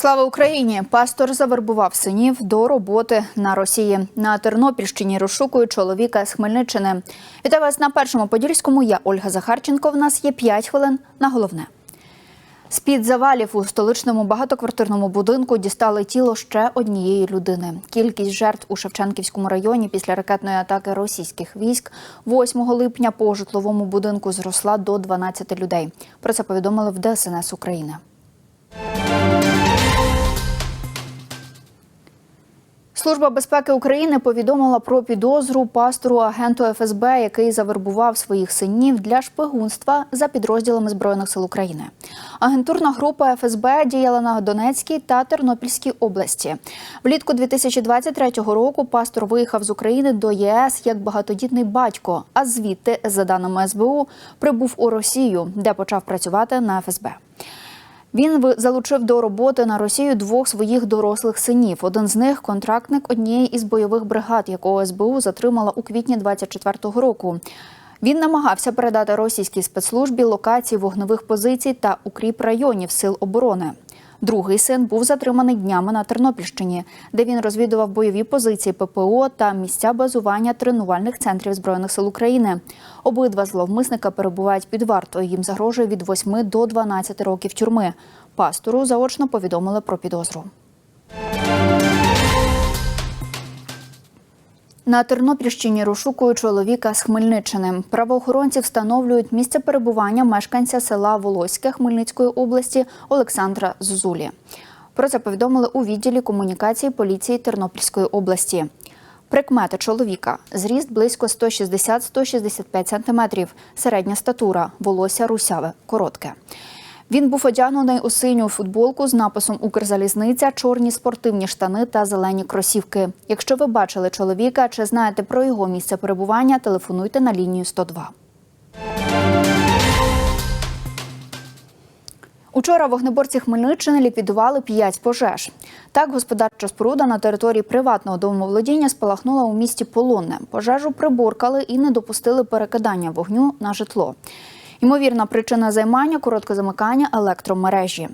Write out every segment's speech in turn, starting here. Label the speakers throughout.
Speaker 1: Слава Україні! Пастор завербував синів до роботи на Росії. На Тернопільщині розшукують чоловіка з Хмельниччини. Вітаю вас на першому подільському. Я Ольга Захарченко. В нас є 5 хвилин на головне. З-під завалів у столичному багатоквартирному будинку дістали тіло ще однієї людини. Кількість жертв у Шевченківському районі після ракетної атаки російських військ 8 липня по житловому будинку зросла до 12 людей. Про це повідомили в ДСНС України. Служба безпеки України повідомила про підозру пастору агенту ФСБ, який завербував своїх синів для шпигунства за підрозділами збройних сил України. Агентурна група ФСБ діяла на Донецькій та Тернопільській області. Влітку 2023 року пастор виїхав з України до ЄС як багатодітний батько. А звідти, за даними СБУ, прибув у Росію, де почав працювати на ФСБ. Він залучив до роботи на Росію двох своїх дорослих синів. Один з них контрактник однієї із бойових бригад, якого СБУ затримала у квітні 24-го року. Він намагався передати російській спецслужбі локації вогневих позицій та укріп районів сил оборони. Другий син був затриманий днями на Тернопільщині, де він розвідував бойові позиції ППО та місця базування тренувальних центрів збройних сил України. Обидва зловмисника перебувають під вартою. Їм загрожує від 8 до 12 років тюрми. Пастору заочно повідомили про підозру. На Тернопільщині розшукують чоловіка з Хмельниччини. Правоохоронці встановлюють місце перебування мешканця села Волоське Хмельницької області Олександра Зозулі. Про це повідомили у відділі комунікації поліції Тернопільської області. Прикмети чоловіка: зріст близько 160-165 см, середня статура, волосся русяве, коротке. Він був одягнений у синю футболку з написом Укрзалізниця, чорні спортивні штани та зелені кросівки. Якщо ви бачили чоловіка чи знаєте про його місце перебування, телефонуйте на лінію 102. Учора вогнеборці Хмельниччини ліквідували п'ять пожеж. Так, господарча споруда на території приватного домоволодіння спалахнула у місті Полонне. Пожежу приборкали і не допустили перекидання вогню на житло. Ймовірна причина займання коротке замикання електромережі.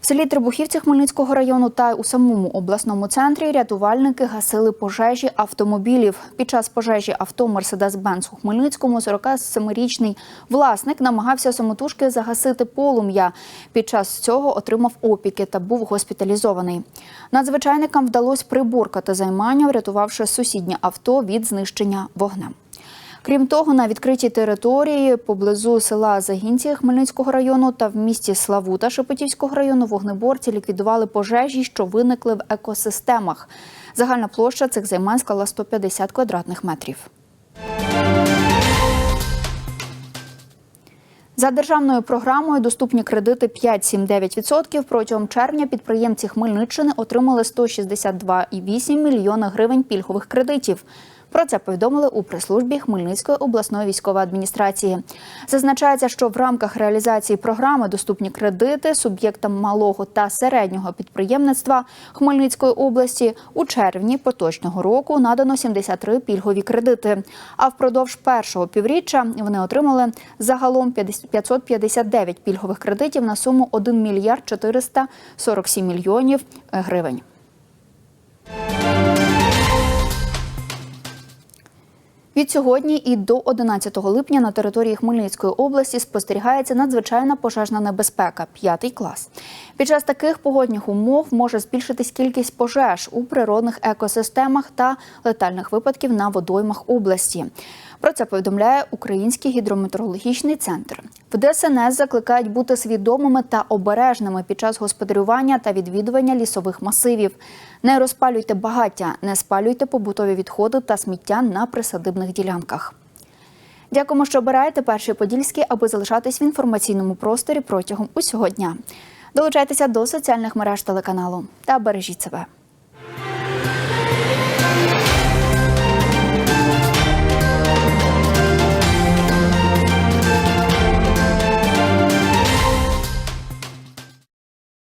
Speaker 1: В селі Трибухівці Хмельницького району та й у самому обласному центрі рятувальники гасили пожежі автомобілів. Під час пожежі авто Мерседес-Бенц у Хмельницькому 47-річний власник намагався самотужки загасити полум'я. Під час цього отримав опіки та був госпіталізований. Надзвичайникам вдалося приборкати займання, врятувавши сусіднє авто від знищення вогнем. Крім того, на відкритій території поблизу села Загінці Хмельницького району та в місті Славута Шепетівського району вогнеборці ліквідували пожежі, що виникли в екосистемах. Загальна площа цих займань склала 150 квадратних метрів. За державною програмою доступні кредити 5-7-9%. Протягом червня підприємці Хмельниччини отримали 162,8 мільйона гривень пільгових кредитів. Про це повідомили у прес-службі Хмельницької обласної військової адміністрації. Зазначається, що в рамках реалізації програми доступні кредити суб'єктам малого та середнього підприємництва Хмельницької області у червні поточного року надано 73 пільгові кредити. А впродовж першого півріччя вони отримали загалом 559 пільгових кредитів на суму 1 мільярд 447 мільйонів гривень. Від сьогодні і до 11 липня на території Хмельницької області спостерігається надзвичайна пожежна небезпека, п'ятий клас. Під час таких погодних умов може збільшитись кількість пожеж у природних екосистемах та летальних випадків на водоймах області. Про це повідомляє Український гідрометеорологічний центр. В ДСНС закликають бути свідомими та обережними під час господарювання та відвідування лісових масивів. Не розпалюйте багаття, не спалюйте побутові відходи та сміття на присадибних ділянках. Дякуємо, що обираєте перший подільський, аби залишатись в інформаційному просторі протягом усього дня. Долучайтеся до соціальних мереж телеканалу та бережіть себе.